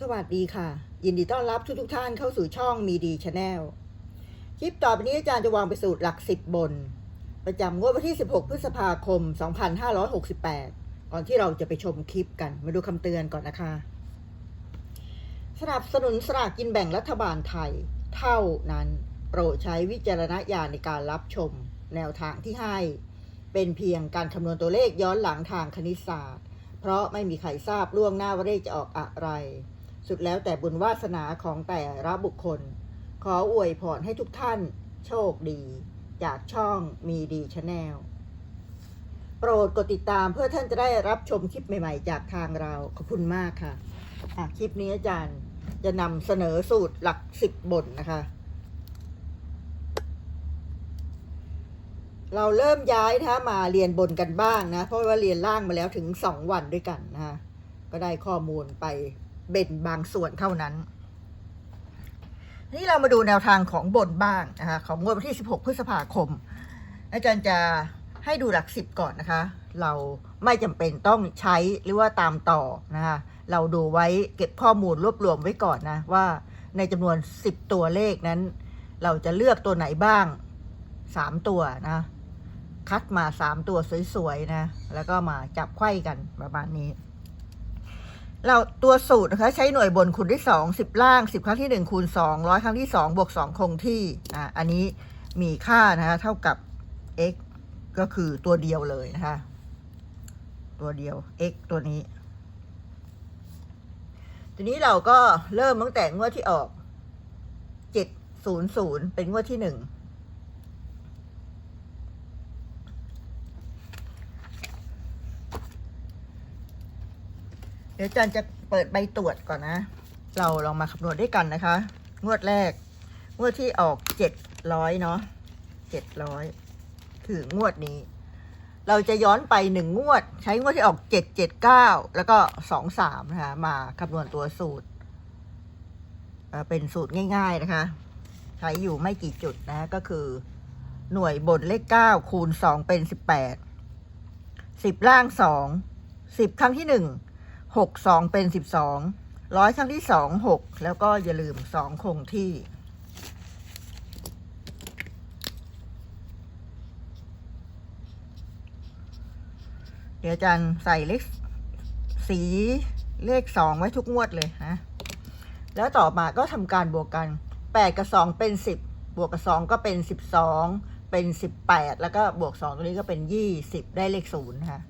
สวัสดีค่ะ ยินดีต้อนรับทุกทุกท่านเข้าสู่ช่องมีดีชาแนลคลิปต่อไปนี้อาจารย์จะวางไปสูตรหลักสิบบน ประจำงวดวันที่ 16 พฤษภาคม 2568 ก่อนที่เราจะไปชมคลิปกัน มาดูคำเตือนก่อนนะคะ สนับสนุนสลากกินแบ่งรัฐบาลไทย เท่านั้น โปรดใช้วิจารณญาณในการรับชม แนวทางที่ให้ เป็นเพียงการคำนวณตัวเลขย้อนหลังทางคณิตศาสตร์ เพราะไม่มีใครทราบล่วงหน้าว่าเลขจะออกอะไร สุดแล้วแต่บุญวาสนาของแต่ละบุคคล ขออวยพรให้ทุกท่านโชคดี จากช่องมีดีชาแนลโปรดกดติดตามเพื่อท่านจะได้รับชมคลิปใหม่ๆ จากทางเรา ขอบคุณมากค่ะะคลิปนี้อาจารย์จะนำเสนอสูตรหลักสิบบนนะคะ เราเริ่มย้ายนะคะมาเรียนบนกันบ้างนะ เพราะว่าเรียนล่างมาแล้วถึงสองวันด้วยกันนะคะก็ได้ข้อมูลไป เบ่นบางส่วนเท่านั้น นี่เรามาดูแนวทางของบนบ้างนะคะของงวดวันที่ 16 พฤษภาคม อาจารย์จะให้ดูหลักสิบก่อนนะคะ เราไม่จำเป็นต้องใช้หรือว่าตามต่อนะคะเราดูไว้เก็บข้อมูลรวบรวมไว้ก่อนนะว่าในจำนวน 10 ตัวเลขนั้น เราจะเลือกตัวไหนบ้าง 3 ตัวนะคัดมา 3 ตัวสวยๆนะ แล้วก็มาจับไขว้กันประมาณนี้ เราตัวสูตรนะคะใช้หน่วยบนคูณที่สองสิบล่างสิบครั้งที่หนึ่งคูณสองร้อยครั้งที่สองบวกสองคงที่อะอันนี้มีค่านะคะเท่ากับ x ก็คือตัวเดียวเลยนะคะตัวเดียว x ตัวนี้ ทีนี้เราก็เริ่มตั้งแต่งวดที่ออกเจ็ดศูนย์ศูนย์เป็นงวดที่หนึ่ง เดี๋ยวอาจารย์จะเปิดใบตรวจก่อนนะ เราลองมาคำนวณด้วยกันนะคะ งวดแรก งวดที่ออกเจ็ดร้อยเนาะเจ็ดร้อยคืองวดนี้ เราจะย้อนไปหนึ่งงวด ใช้งวดที่ออกเจ็ดเจ็ดเก้าแล้วก็สองสามนะคะ มาคำนวณตัวสูตรเอ่อเป็นสูตรง่าย ๆนะคะ ใช้อยู่ไม่กี่จุดนะ ก็คือหน่วยบนเลขเก้าคูณสองเป็นสิบแปดสิบล่างสองสิบครั้งที่หนึ่ง หกสองเป็นสิบสองร้อยครั้งที่สองหกแล้วก็อย่าลืมสองคงที่ เดี๋ยวอาจารย์ใส่เลขสีเลขสองไว้ทุกงวดเลยนะ แล้วต่อมาก็ทำการบวกกันแปดกับสองเป็นสิบบวกกับสองก็เป็นสิบสองเป็นสิบแปดแล้วก็บวกสองตรงนี้ก็เป็นยี่สิบได้เลขศูนย์นะคะ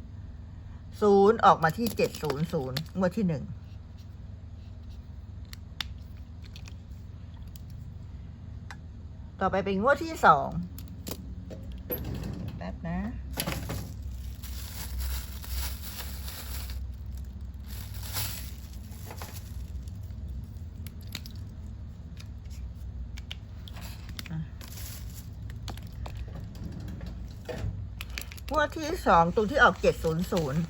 ศูนย์ออกมาที่เจ็ดศูนย์ศูนย์งวดที่หนึ่งต่อไปเป็นงวดที่สองแป๊บนะงวดที่สองตรงที่ออกเจ็ดศูนย์ศูนย์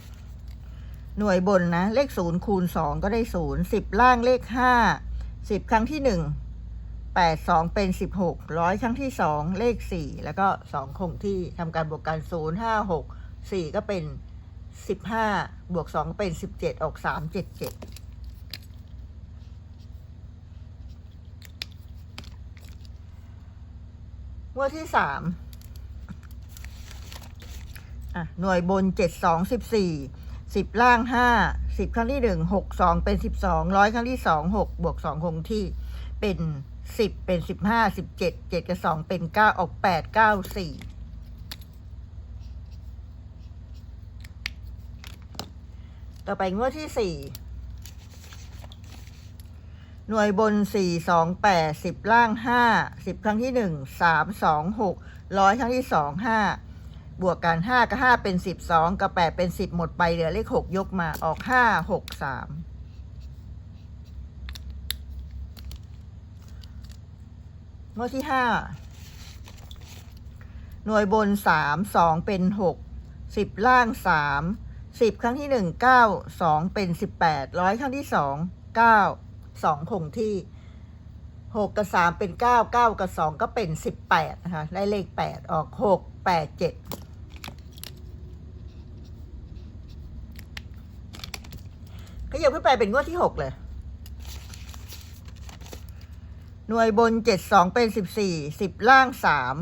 หน่วยบนนะ เลขศูนย์คูณสองก็ได้ศูนย์สิบล่างเลขห้าสิบครั้งที่หนึ่งแปดสองเป็นสิบหกร้อยครั้งที่สองเลขสี่แล้วก็สองคงที่ทำการบวกกันศูนย์ห้าหกสี่ก็เป็นสิบห้าบวกสองเป็นสิบเจ็ดออกสามเจ็ดเจ็ดงวดที่สามอะหน่วยบนเจ็ดสองสิบสี่ สิบล่างห้าสิบครั้งที่หนึ่งหกสองเป็นสิบสองร้อยครั้งที่สองหกบวกสองคงที่เป็นสิบเป็นสิบห้าสิบเจ็ดเจ็ดกับสองเป็นเก้าออกแปดเก้าสี่ต่อไปงวดที่สี่หน่วยบนสี่สองแปดสิบล่างห้าสิบครั้งที่หนึ่งสามสองหกร้อยครั้งที่สองห้า บวกกัน 5 กับ 5 เป็น 12 กับ 8 เป็น 10 หมดไปเหลือเลข 6 ยกมาออก 5 6 3งวดที่ 5 หน่วยบน 3 2 เป็น 6 10 ล่าง 3 10 ครั้งที่ 1 9 2 เป็น 18 100 ครั้งที่ 2 9 2 คงที่ 6 กับ 3 เป็น 9 9 กับ 2 ก็เป็น 18 นะคะ ได้เลข 8 ออก 6 8 7 ขยับขึ้นไปเป็นงวดที่หกเลย หน่วยบนเจ็ดสองเป็นสิบสี่สิบล่างสาม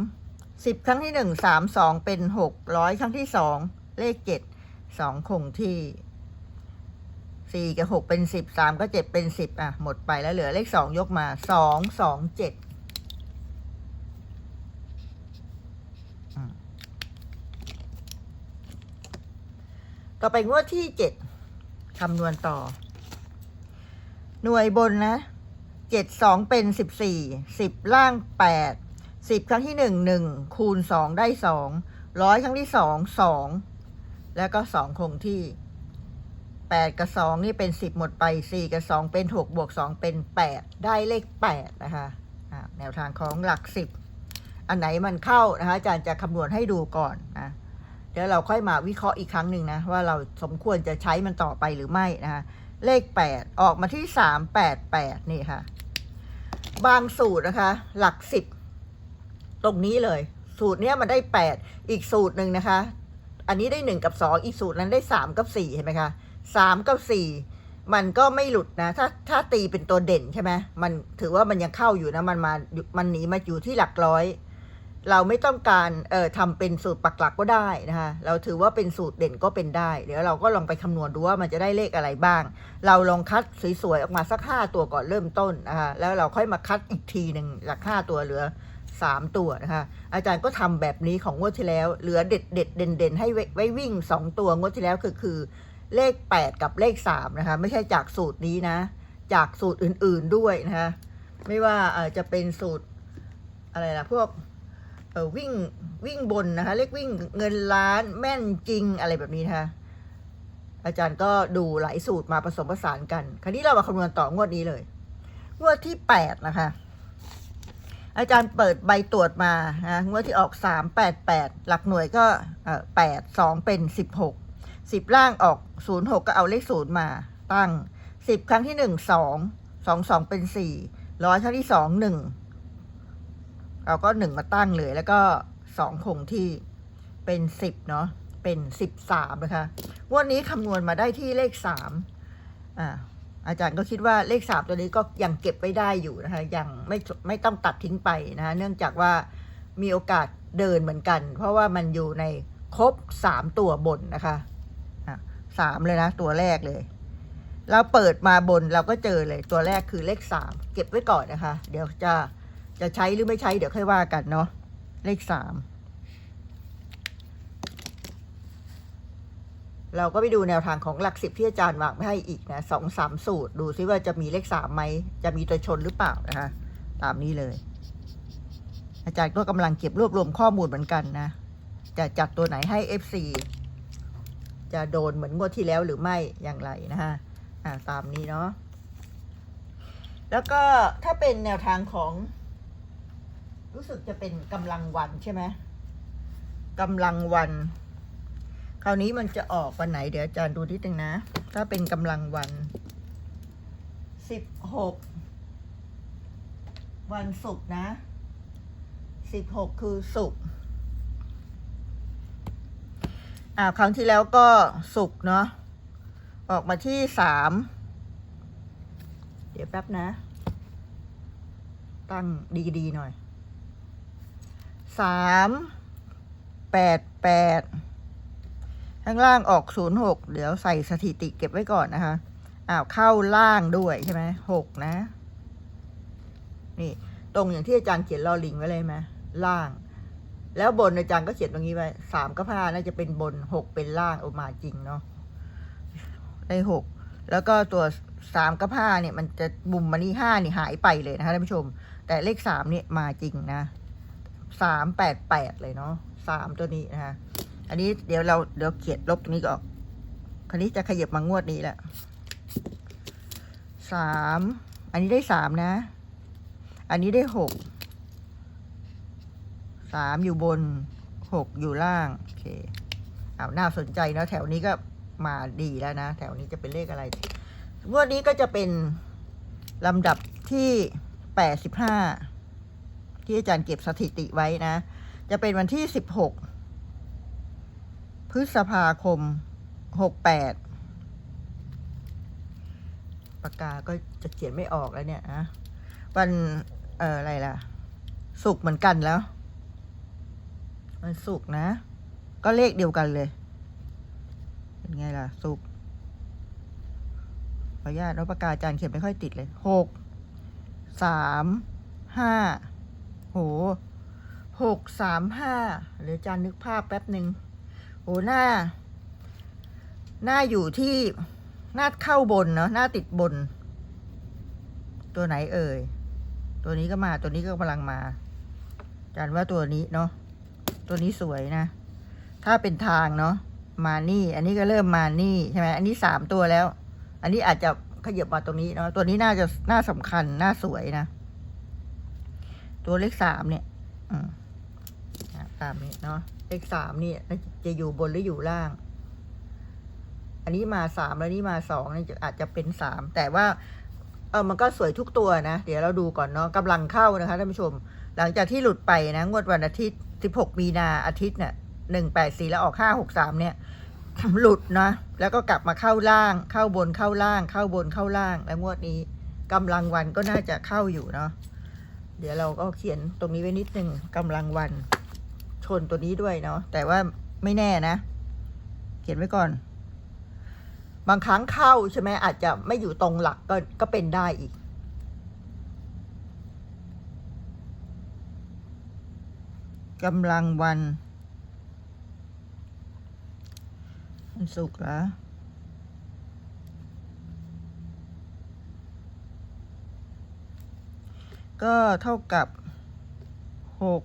สิบครั้งที่หนึ่งสามสองเป็นหกร้อยครั้งที่สองเลขเจ็ดสองคงที่สี่กับหกเป็นสิบสามก็เจ็ดเป็นสิบอะ หมดไปแล้วเหลือเลขสองยกมาสองสองเจ็ดอืมต่อไปงวดที่เจ็ด คำนวณต่อ หน่วยบนนะเจ็ดสองเป็นสิบสี่สิบล่างแปดสิบครั้งที่หนึ่งหนึ่งคูณสองได้สองร้อยครั้งที่สองสองแล้วก็สองคงที่แปดกับสองนี่เป็นสิบหมดไปสี่กับสองเป็นหกบวกสองเป็นแปดได้เลขแปดนะคะแนวทางของหลักสิบอันไหนมันเข้านะคะอาจารย์จะคำนวณให้ดูก่อนนะ เดี๋ยวเราค่อยมาวิเคราะห์อีกครั้งหนึ่งนะ ว่าเราสมควรจะใช้มันต่อไปหรือไม่นะคะเลขแปดออกมาที่สามแปดแปดนี่ค่ะ บางสูตรนะคะ หลักสิบตรงนี้เลย สูตรเนี้ยมันได้แปดอีกสูตรหนึ่งนะคะ อันนี้ได้หนึ่งกับสองอีกสูตรนั้นได้สามกับสี่เห็นไหมคะสามกับสี่มันก็ไม่หลุดนะ ถ้าถ้าตีเป็นตัวเด่นใช่ไหมมันถือว่ามันยังเข้าอยู่นะ มันมา มันหนีมาอยู่ที่หลักร้อย เราไม่ต้องการเอ่อทำเป็นสูตรปักหลักก็ได้นะคะเราถือว่าเป็นสูตรเด่นก็เป็นได้ เดี๋ยวเราก็ลองไปคำนวณดูว่ามันจะได้เลขอะไรบ้าง เราลองคัดสวยๆออกมาสักห้าตัวก่อนเริ่มต้นนะคะแล้วเราค่อยมาคัดอีกทีหนึ่งจากห้าตัวเหลือสามตัวนะคะอาจารย์ก็ทำแบบนี้ของงวดที่แล้ว เหลือเด็ดเด็ดเด่นเด่นให้ไว้วิ่งสองตัวงวดที่แล้วคือคือเลขแปดกับเลขสามนะคะไม่ใช่จากสูตรนี้นะ จากสูตรอื่นๆด้วยนะคะไม่ว่าอ่อจะเป็นสูตรอะไรล่ะพวก วิ่งวิ่งบนนะคะ เลขวิ่งเงินล้านแม่นจริงอะไรแบบนี้นะคะอาจารย์ก็ดูหลายสูตรมาผสมผสานกัน คราวนี้เรามาคำนวณต่องวดนี้เลย งวดที่แปดนะคะ อาจารย์เปิดใบตรวจมานะงวดที่ออกสามแปดแปดหลักหน่วยก็แปดสองเป็นสิบหกสิบล่างออกศูนย์หกก็เอาเลขศูนย์มาตั้งสิบครั้งที่หนึ่งสองสองสองเป็นสี่ร้อยครั้งที่สองหนึ่ง เราก็หนึ่งมาตั้งเลยแล้วก็สองคงที่เป็นสิบเนาะเป็นสิบสามนะคะงวดนี้คำนวณมาได้ที่เลขสามอ่าอาจารย์ก็คิดว่าเลขสามตัวนี้ก็ยังเก็บไว้ได้อยู่นะคะยังไม่ไม่ต้องตัดทิ้งไปนะคะเนื่องจากว่ามีโอกาสเดินเหมือนกัน เพราะว่ามันอยู่ในครบสามตัวบนนะคะอะสามเลยนะ ตัวแรกเลย เราเปิดมาบนเราก็เจอเลยตัวแรกคือเลขสามเก็บไว้ก่อนนะคะ เดี๋ยวจะ จะใช้หรือไม่ใช้เดี๋ยวค่อยว่ากันเนาะเลขสามเราก็ไปดูแนวทางของหลักสิบที่อาจารย์วางไว้ให้อีกนะสองสามสูตร ดูซิว่าจะมีเลขสามไหมจะมีตัวชนหรือเปล่านะคะตามนี้เลย อาจารย์ก็กำลังเก็บรวบรวมข้อมูลเหมือนกันนะ จะจัดตัวไหนให้ FC จะโดนเหมือนงวดที่แล้วหรือไม่อย่างไรนะคะอ่าตามนี้เนาะแล้วก็ถ้าเป็นแนวทางของ รู้สึกจะเป็นกำลังวันใช่ไหมกำลังวัน คราวนี้มันจะออกวันไหนเดี๋ยวอาจารย์ดูนิดนึงนะ ถ้าเป็นกำลังวันสิบหกวันศุกร์นะสิบหกคือศุกร์อ่าครั้งที่แล้วก็ศุกร์เนาะออกมาที่สามเดี๋ยวแป๊บนะ ตั้งดี ๆ หน่อย สามแปดแปดข้างล่างออกศูนย์หกเดี๋ยวใส่สถิติเก็บไว้ก่อนนะคะอ้าวเข้าล่างด้วยใช่ไหมหกนะ นี่ ตรงอย่างที่อาจารย์เขียนลอลิงไว้เลยไหมล่าง แล้วบนอาจารย์ก็เขียนตรงนี้ไว้สามกับห้าน่าจะเป็นบนหกเป็นล่างออกมาจริงเนาะได้หกแล้วก็ตัวสามกับห้าเนี่ยมันจะบุ่มมานี่ห้านี่หายไปเลยนะคะท่านผู้ชม แต่เลขสามเนี่ยมาจริงนะ สามแปดแปดเลยเนาะสามตัวนี้นะคะอันนี้เดี๋ยวเราเดี๋ยวเขียนลบตรงนี้ก็ออกคันนี้จะขยับมางวดนี้แหละสามอันนี้ได้สามนะ อันนี้ได้หกสามอยู่บนหกอยู่ล่างโอเคเอาน่าสนใจเนาะแถวนี้ก็มาดีแล้วนะ แถวนี้จะเป็นเลขอะไรงวดนี้ก็จะเป็นลำดับที่แปดสิบห้า ที่อาจารย์เก็บสถิติไว้นะ จะเป็นวันที่สิบหกพฤษภาคมหกแปดปากกาก็จะเขียนไม่ออกแล้วเนี่ยนะวันเอออะไรล่ะ สุกเหมือนกันแล้ว มันสุกนะ ก็เลขเดียวกันเลย เป็นไงล่ะ สุกขออนุญาตเอาปากกาอาจารย์เขียนไม่ค่อยติดเลยหกสามห้า โหหกสามห้าเดี๋ยวอจารย์นึกภาพแป๊บหนึ่งโหหน้า หน้าอยู่ที่หน้าเข้าบนเนาะหน้าติดบน ตัวไหนเอ่ย ตัวนี้ก็มาตัวนี้ก็กำลังมาจารย์ว่าตัวนี้เนาะตัวนี้สวยนะ ถ้าเป็นทางเนาะมานี่ อันนี้ก็เริ่มมานี่ใช่ไหมอันนี้สามตัวแล้ว อันนี้อาจจะขยับมาตรงนี้เนาะตัวนี้น่าจะน่าสำคัญน่าสวยนะ ตัวเลขสามเนี่ยอืมอะตามนี้เนาะเลขสามนี่จะอยู่บนหรืออยู่ล่าง อันนี้มาสามแล้วนี่มาสองนี่อาจจะเป็นสามแต่ว่า เออมันก็สวยทุกตัวนะ เดี๋ยวเราดูก่อนเนาะกำลังเข้านะคะท่านผู้ชม หลังจากที่หลุดไปนะงวดวันอาทิตย์16มีนาอาทิตย์เนี่ย184แปดสี่แล้วออก563เนี่ยหลุดนะ แล้วก็กลับมาเข้าล่าง เข้าบนเข้าล่าง เข้าบนเข้าล่าง แล้วงวดนี้กำลังวันก็น่าจะเข้าอยู่เนาะ เดี๋ยวเราก็เขียนตรงนี้ไว้นิดหนึ่งกำลังวัน ชนตัวนี้ด้วยเนาะแต่ว่าไม่แน่นะ เขียนไว้ก่อน บางครั้งเข้าใช่ไหมอาจจะไม่อยู่ตรงหลักก็ก็เป็นได้อีก กำลังวันวันศุกร์เหรอ ก็เท่ากับหก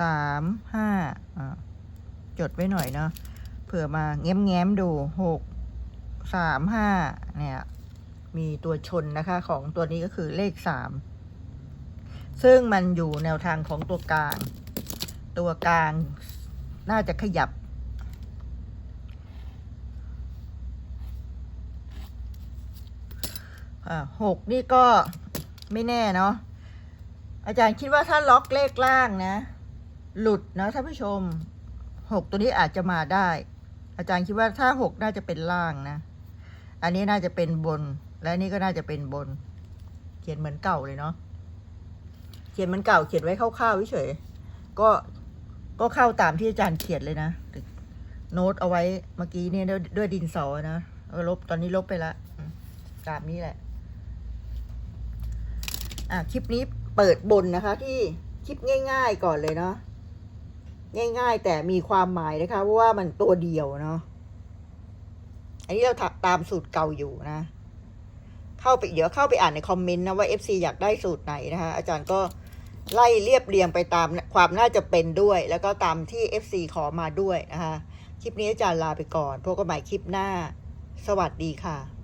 สามห้าจดไว้หน่อยเนาะเผื่อมาแง้มแง้มๆดูหกสามห้าเนี่ยมีตัวชนนะคะของตัวนี้ก็คือเลขสามซึ่งมันอยู่แนวทางของตัวกลาง ตัวกลางน่าจะขยับ หกนี่ก็ ไม่แน่เนาะอาจารย์คิดว่าถ้าล็อกเลขล่างนะ หลุดนะท่านผู้ชมหกตัวนี้อาจจะมาได้ อาจารย์คิดว่าถ้าหกน่าจะเป็นล่างนะ อันนี้น่าจะเป็นบน และนี่ก็น่าจะเป็นบน เขียนเหมือนเก่าเลยเนาะเขียนเหมันเก่าเขียนไว้คร่าวๆเฉยก็ก็เข้าตามที่อาจารย์เขียนเลยนะโน้ตเอาไว้เมื่อกี้เนี่ยด้วยดินสอนะลบตอนนี้ลบไปละตามนี้แหละ อะคลิปนี้เปิดบนนะคะที่คลิปง่าย ๆก่อนเลยเนาะง่าย ๆ แต่มีความหมายนะคะเพราะว่ามันตัวเดียวเนาะอันนี้เราตามสูตรเก่าอยู่นะ เข้าไปเดี๋ยวเข้าไปอ่านในคอมเมนต์นะว่า FC อยากได้สูตรไหนนะคะ อาจารย์ก็ไล่เรียบเรียงไปตามความน่าจะเป็นด้วย แล้วก็ตามที่ FC ขอมาด้วยนะคะ คลิปนี้อาจารย์ลาไปก่อนพบกันใหม่คลิปหน้า สวัสดีค่ะ